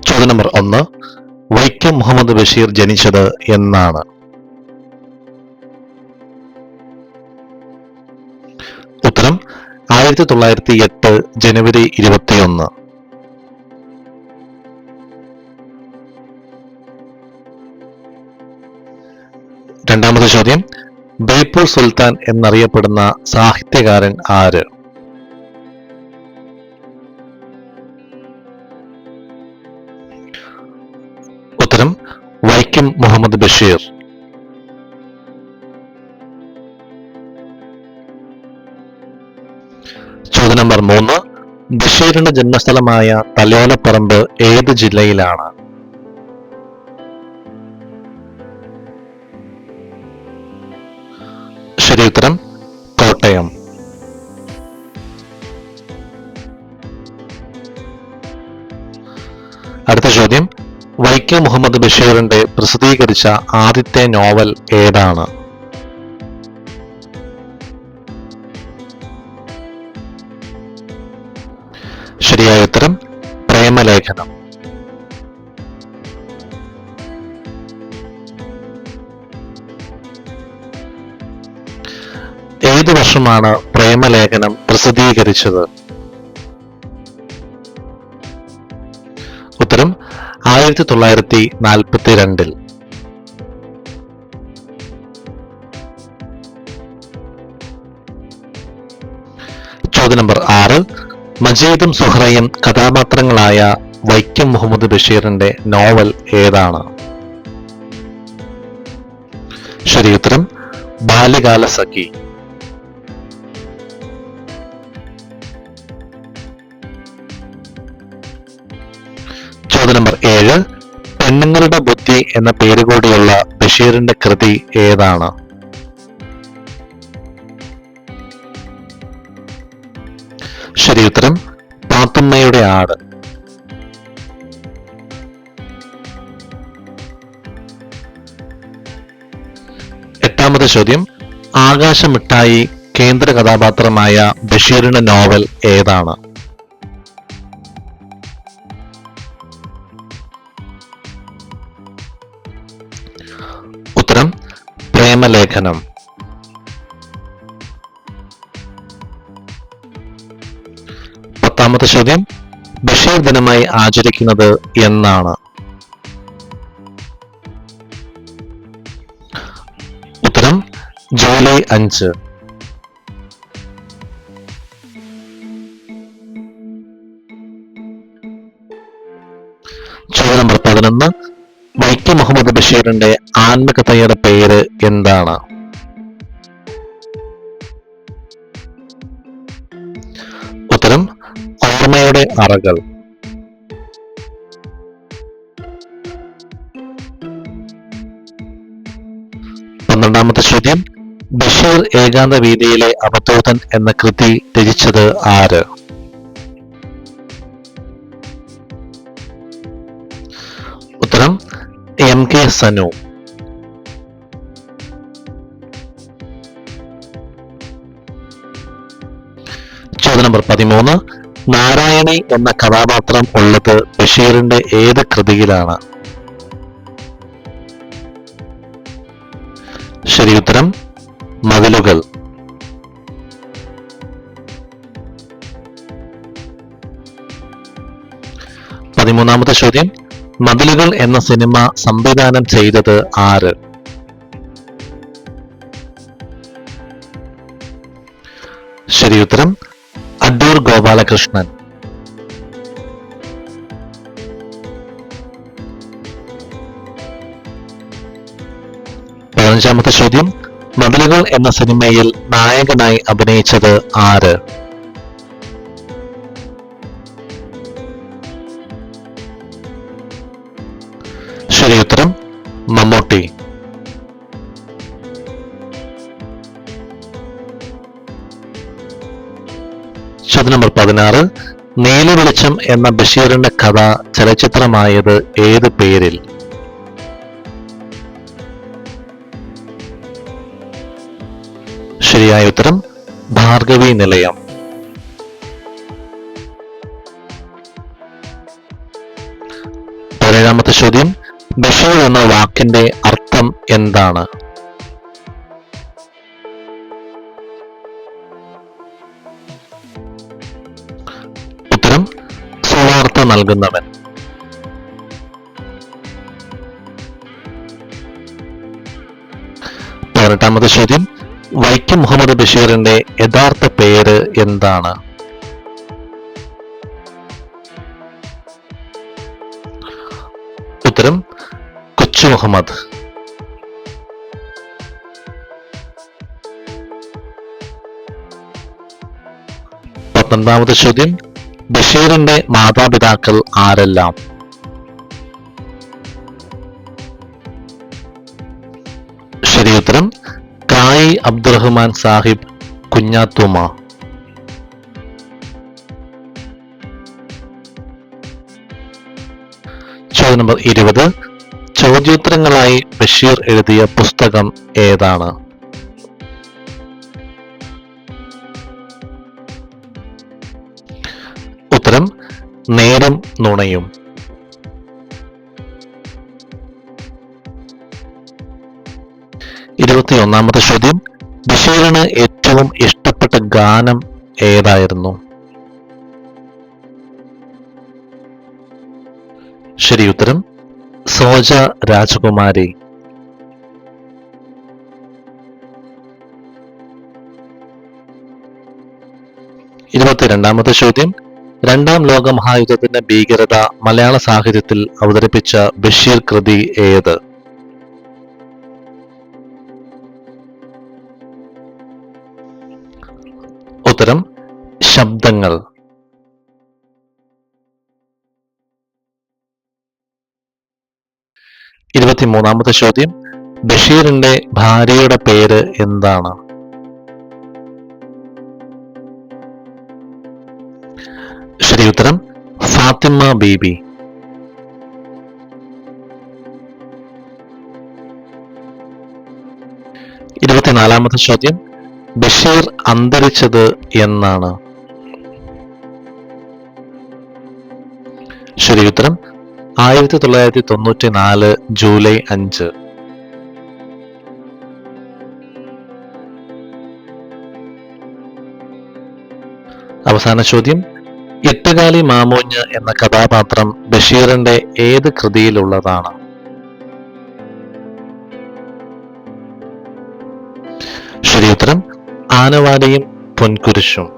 ചോദ്യം നമ്പർ ഒന്ന്. വൈക്കം മുഹമ്മദ് ബഷീർ ജനിച്ചത് എന്നാണ്. ഉത്തരം ആയിരത്തി തൊള്ളായിരത്തി എട്ട് ജനുവരി ഇരുപത്തിയൊന്ന്. രണ്ടാമത്തെ ചോദ്യം ബേപ്പൂർ സുൽത്താൻ എന്നറിയപ്പെടുന്ന സാഹിത്യകാരൻ ആര്? ഉത്തരം വൈക്കം മുഹമ്മദ് ബഷീർ. ചോദ്യം നമ്പർ മൂന്ന്. ബഷീറിന്റെ ജന്മസ്ഥലമായ തലയോലപ്പറമ്പ് ഏത് ജില്ലയിലാണ്? ശരി ഉത്തരം കോട്ടയം. അടുത്ത ചോദ്യം വൈക്കം മുഹമ്മദ് ബഷീറിന്റെ പ്രസിദ്ധീകരിച്ച ആദ്യത്തെ നോവൽ ഏതാണ്? ശരിയായ ഉത്തരം പ്രേമലേഖനം. ഏത് വർഷമാണ് പ്രേമലേഖനം പ്രസിദ്ധീകരിച്ചത്? ഉത്തരം ആയിരത്തി തൊള്ളായിരത്തി നാൽപ്പത്തി രണ്ടിൽ ചോദ്യ നമ്പർ ആറ്. മജീദും സുഹറയും കഥാപാത്രങ്ങളായ വൈക്കം മുഹമ്മദ് ബഷീറിന്റെ നോവൽ ഏതാണ്? ശരി ഉത്തരം. ബാല്യകാല സഖി ചോദ്യം നമ്പർ ഏഴ്. പെണ്ണുങ്ങളുടെ ബുദ്ധി എന്ന പേര് കൂടിയുള്ള ബഷീറിന്റെ കൃതി ഏതാണ്? ശരി ഉത്തരം പാത്തുമ്മയുടെ ആട്. എട്ടാമത്തെ ചോദ്യം ആകാശമിട്ടായി കേന്ദ്ര കഥാപാത്രമായ ബഷീറിന്റെ നോവൽ ഏതാണ്? ഉത്തരം പ്രേമലേഖനം. പത്താമത്തെ ചോദ്യം ബഷീർ ദിനമായി ആചരിക്കുന്നത് എന്നാണ്. ഉത്തരം ജൂലൈ അഞ്ച്. ചോദ്യം നമ്പർ പതിനൊന്ന് വൈക്കം മുഹമ്മദ് ബഷീറിന്റെ ആത്മകഥയുടെ പേര് എന്താണ്? ഉത്തരം ഓർമ്മയുടെ അറകൾ. പന്ത്രണ്ടാമത്തെ ചോദ്യം ബഷീർ ഏകാന്ത വീതിയിലെ അബദ്ധോധൻ എന്ന കൃതി രചിച്ചത് ആര്? കെ സനു ചോദ്യം നമ്പർ പതിമൂന്ന്. നാരായണി എന്ന കഥാപാത്രം ഉള്ളത് ബഷീറിന്റെ ഏത് കൃതിയിലാണ്? ശരി ഉത്തരം മതിലുകൾ. പതിമൂന്നാമത്തെ ചോദ്യം. മതിലുകൾ എന്ന സിനിമ സംവിധാനം ചെയ്തത് ആര്? ശരി ഉത്തരം അഡ്ഡൂർ ഗോപാലകൃഷ്ണൻ. പതിനഞ്ചാമത്തെ ചോദ്യം മതിലുകൾ എന്ന സിനിമയിൽ നായകനായി അഭിനയിച്ചത് ആര്? മമ്മൂട്ടി. ചോദ്യം നമ്പർ പതിനാറ് നീല വെളിച്ചം എന്ന ബഷീറിന്റെ കഥ ചലച്ചിത്രമായത് ഏത് പേരിൽ? ശരിയായ ഉത്തരം ഭാർഗവി നിലയം. പതിനേഴാമത്തെ ചോദ്യം ബഷീർ എന്ന വാക്കിന്റെ അർത്ഥം എന്താണ്? ഉത്തരം സുവാർത്ത നൽകുന്നവൻ. പതിനെട്ടാമത്തെ ചോദ്യം വൈക്കം മുഹമ്മദ് ബഷീറിന്റെ യഥാർത്ഥ പേര് എന്താണ്? ഉത്തരം കൊച്ചു മുഹമ്മദ് പത്തൊൻപതാമത് ചോദ്യം. ബഷീറിന്റെ മാതാപിതാക്കൾ ആരെല്ലാം? ശരിയുത്തരം കായി അബ്ദുറഹ്മാൻ സാഹിബ് കുഞ്ഞാത്തുമ ചോദ്യം നമ്പർ ഇരുപത്. ചോദ്യോത്തരങ്ങളായി ബഷീർ എഴുതിയ പുസ്തകം ഏതാണ്? ഉത്തരം നേരം നുണയും. ഇരുപത്തിയൊന്നാമത്തെ ചോദ്യം ബഷീറിന് ഏറ്റവും ഇഷ്ടപ്പെട്ട ഗാനം ഏതായിരുന്നു? ശരി ഉത്തരം സോജ രാജകുമാരി. ഇരുപത്തിരണ്ടാമത്തെ ചോദ്യം. രണ്ടാം ലോക മഹായുദ്ധത്തിന്റെ ഭീകരത മലയാള സാഹിത്യത്തിൽ അവതരിപ്പിച്ച ബഷീർ കൃതി ഏത്? ഉത്തരം ശബ്ദങ്ങൾ. ഇരുപത്തിമൂന്നാമത്തെ ചോദ്യം ബഷീറിന്റെ ഭാര്യയുടെ പേര് എന്താണ്? ശരി ഉത്തരം ഫാത്തിമ ബീബി. ഇരുപത്തിനാലാമത്തെ ചോദ്യം ബഷീർ അന്തരിച്ചത് എന്നാണ്. ശരി ഉത്തരം ആയിരത്തി തൊള്ളായിരത്തി തൊണ്ണൂറ്റി നാല് ജൂലൈ അഞ്ച്. അവസാന ചോദ്യം. എട്ടുകാലി മാമൂഞ്ഞ് എന്ന കഥാപാത്രം ബഷീറിന്റെ ഏത് കൃതിയിലുള്ളതാണ്? ശരിയുത്തരം ആനവാടിയും പൊൻകുരിശും.